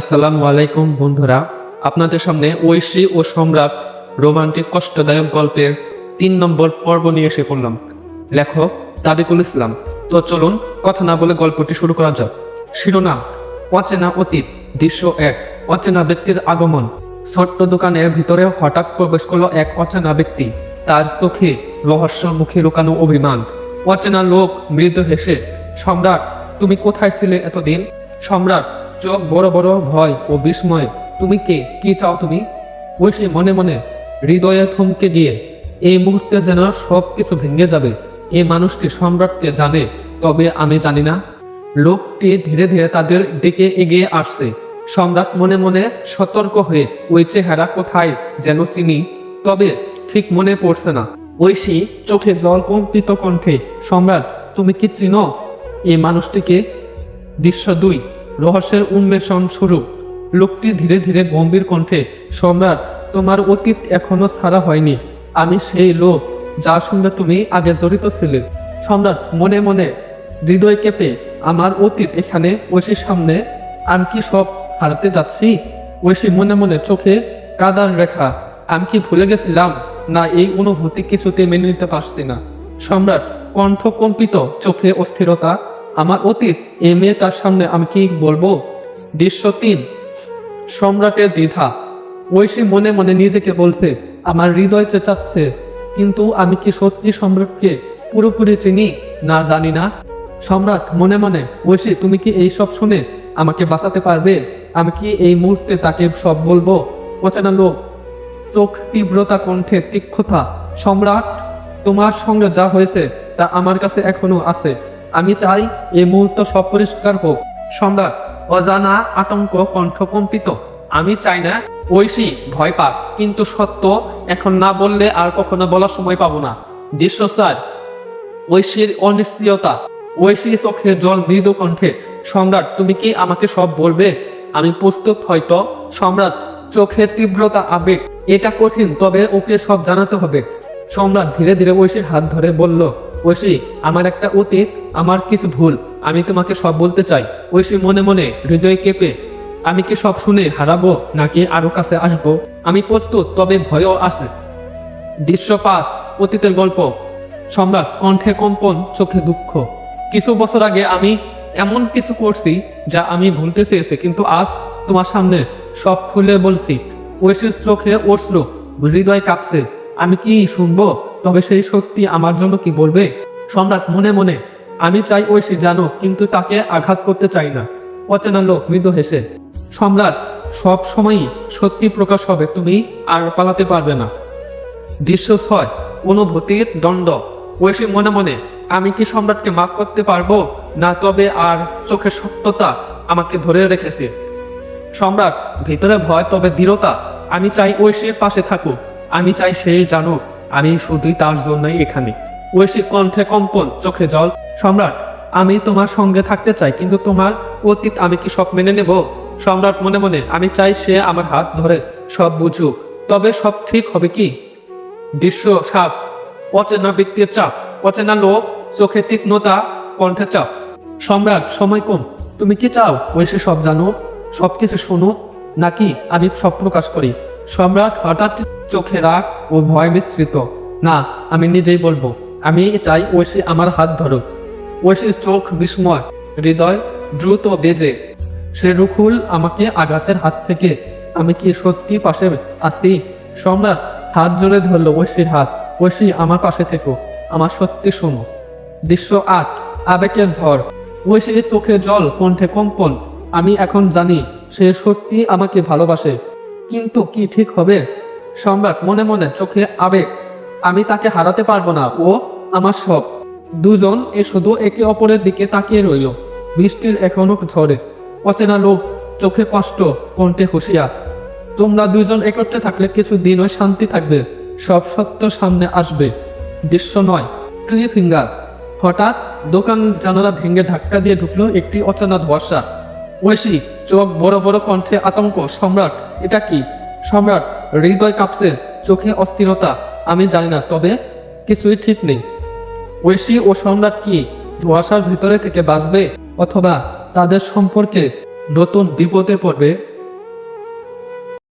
আসসালামু আলাইকুম বন্ধুরা। আপনাদের সামনে ঐশী ও সম্রাট রোমান্টিক কষ্টদায়ক গল্পের তিন নম্বর পর্ব নিয়ে এসে পড়লাম। লেখক তারিকুল ইসলাম। তো চলুন কথা না বলে গল্পটি শুরু করা যাক। শিরোনাম, অচেনা অতীত, দৃশ্য এক, অচেনা ব্যক্তির আগমন। ছোট্ট দোকানের ভিতরে হঠাৎ প্রবেশ করল এক অচেনা ব্যক্তি। তার চোখে রহস্য মুখে লুকানো অভিমান। অচেনা লোক মৃদু হেসে, সম্রাট, তুমি কোথায় ছিলে এতদিন? সম্রাট চোখ বড় বড় ভয় ও বিস্ময়। তুমি কে? কি চাও তুমি? ঐশী মনে মনে হৃদয়ে থমকে দিয়ে এই মুহূর্তে যেন সব কিছু ভেঙে যাবে। এই মানুষটি সম্রাটকে জানে, তবে আমি জানি না। লোকটি ধীরে ধীরে তাদের দিকে এগিয়ে আসছে। সম্রাট মনে মনে সতর্ক হয়ে, ওই চেহারা কোথায় যেন চিনি? তবে ঠিক মনে পড়ছে না। ঐশী চোখে জল কম্পিত কণ্ঠে, সম্রাট, তুমি কি চিনো? এই মানুষটিকে? দৃশ্য দুই। রহস্যের উন্মেষণ শুরু লোকটি ধীরে ধীরে গম্ভীর কণ্ঠে, সম্রাট, তোমার অতীত এখনও ছাড়া হয়নি। আমি সেই লোক যার সঙ্গে তুমি আগে জড়িত ছিলে। সম্রাট, মনে মনে হৃদয় কেঁপে, আমার অতীত এখানে ঐশীর সামনে, আমি কি সব হারাতে যাচ্ছি? ঐশী মনে মনে চোখে কাদার রেখা, আমি কি ভুলে গেছিলাম? না, এই অনুভূতি কিছুতে মেনে নিতে পারছি না। সম্রাট কণ্ঠ কম্পিত চোখে অস্থিরতা আমার অতীত এই মেয়েটার সামনে আমি কি বলব? দৃশ্য তিন, সম্রাটের দ্বিধা। ঐশী মনে মনে নিজেকে বলছে, আমার হৃদয় চেঁচাচ্ছে, কিন্তু আমি কি সত্যি সম্রাটকে পুরোপুরি চিনি? না, জানি না। সম্রাট মনে মনে, ঐশী, তুমি কি এই সব শুনে আমাকে বাঁচাতে পারবে? আমি কি এই মুহূর্তে তাকে সব বলব? অচেনা লোক, চোখ তীব্রতা কণ্ঠে তীক্ষ্ণতা, সম্রাট, তোমার সঙ্গে যা হয়েছে তা আমার কাছে এখনও আছে। আমি চাই এই মুহূর্ত সব পরিষ্কার হোক। সম্রাট, অজানা আতঙ্ক কণ্ঠ কম্পিত। আমি চাই না ঐশী ভয় পাক, কিন্তু সত্য, এখন না বললে আর কখনো বলার সময় পাবো না। দৃশ্য স্যার, ঐশীর অনিশ্চয়তা ঐশীর চোখে জল মৃদু কণ্ঠে, সম্রাট, তুমি কি আমাকে সব বলবে? আমি প্রস্তুত হয়তো। সম্রাট চোখের তীব্রতা, আবেগ, এটা কঠিন, তবে ওকে সব জানাতে হবে। সম্রাট ধীরে ধীরে ঐশীর হাত ধরে বলল ঐশী আমার একটা অতীত, আমার কিছু ভুল, আমি তোমাকে সব বলতে চাই। ঐশী মনে মনে হৃদয় কেঁপে, আমি কি সব শুনে হারাবো, নাকি আরও কাছে আসব? আমি প্রস্তুত, তবে ভয়ও আছে। দৃশ্য পাস অতীতের গল্প। সম্রাট, কণ্ঠে কম্পন, চোখে দুঃখ। কিছু বছর আগে আমি এমন কিছু করছি, যা আমি ভুলতে চেয়েছি, কিন্তু আজ তোমার সামনে সব খুলে বলছি। ঐশীর চোখে অশ্রু, হৃদয় কাঁপছে। আমি কি শুনব? তবে সেই সত্যি আমার জন্য কি বলবে? সম্রাট, মনে মনে। আমি চাই ঐশী জানো কিন্তু তাকে আঘাত করতে চাই না। অচেনা লোক মৃদু হেসে, সম্রাট, সব সময়ই সত্যি প্রকাশ হবে, তুমি আর পালাতে পারবে না। দৃশ্য ছয় অনুভূতির দণ্ড। ঐশী মনে মনে, আমি কি সম্রাটকে মাফ করতে পারব? না, তবে আর চোখের সত্যতা আমাকে ধরে রেখেছে। সম্রাট, ভিতরে ভয়, তবে দৃঢ়তা। আমি চাই ঐশীর পাশে থাকুক। আমি চাই সেই জানুক। আমি শুধুই তার জন্যই এখানে। ঐশী কণ্ঠে কম্পন, চোখে জল। সম্রাট, আমি তোমার সঙ্গে থাকতে চাই, কিন্তু তোমার অতীত আমি কি সব মেনে নেব? সম্রাট মনে মনে, আমি চাই সে আমার হাত ধরে সব বুঝুক। তবে সব ঠিক হবে কি? দৃশ্য, সাপ, অচেনা ব্যক্তির চাপ, অচেনা লোক, চোখে তীক্ষ্ণতা, কণ্ঠে চাপ। সম্রাট, সময় কম। তুমি কি চাও? ঐশী সব জানো সব কিছু শোনো নাকি আমি সব প্রকাশ করি? সম্রাট হঠাৎ চোখে রাগ ও ভয় মিশ্রিত। না, আমি নিজেই বলব। আমি চাই ঐশী আমার হাত ধরো ঐশীর চোখ বিস্ময়, হৃদয় দ্রুত বেজে। সে রুখুল আমাকে আঘাতের হাত থেকে, আমি কি সত্যি পাশে আছি সম্রাট হাত জোরে ধরলো ঐশীর হাত। ঐশী, আমার পাশে থেকো। আমার সত্যি শোনো। দৃশ্য আট, আবেগের ঝড়। ঐশীর চোখে জল কণ্ঠে কম্পন। আমি এখন জানি, সে সত্যি আমাকে ভালোবাসে। কিন্তু কি ঠিক হবে? সম্রাট মনে মনে চোখে আবেগ। আমি তাকে হারাতে পারব না, ও আমার সব। দুজন এ শুধু একে অপরের দিকে তাকিয়ে রইল। বৃষ্টির এখনও ঝরে অচেনা লোক চোখে কষ্ট, কণ্ঠে হুঁশিয়া তোমরা দুজন একত্রে থাকলে কিছু দিন ওই শান্তি থাকবে। সব সত্য সামনে আসবে। দৃশ্য নয়, ট্রি ফিঙ্গার। হঠাৎ দোকান জানালা ভেঙে ধাক্কা দিয়ে ঢুকলো একটি অচেনা ধোয়াশা। ঐশী, চোখ বড় বড় কণ্ঠে আতঙ্ক, সম্রাট, এটা কি? সম্রাট, হৃদয় কাঁপছে, চোখে অস্থিরতা, আমি জানি না, তবে কিছুই ঠিক নেই। ঐশী ও সম্রাট কি ধোয়াশার ভিতরে থেকে বাঁচবে? অথবা তাদের সম্পর্কে নতুন বিপদে পড়বে?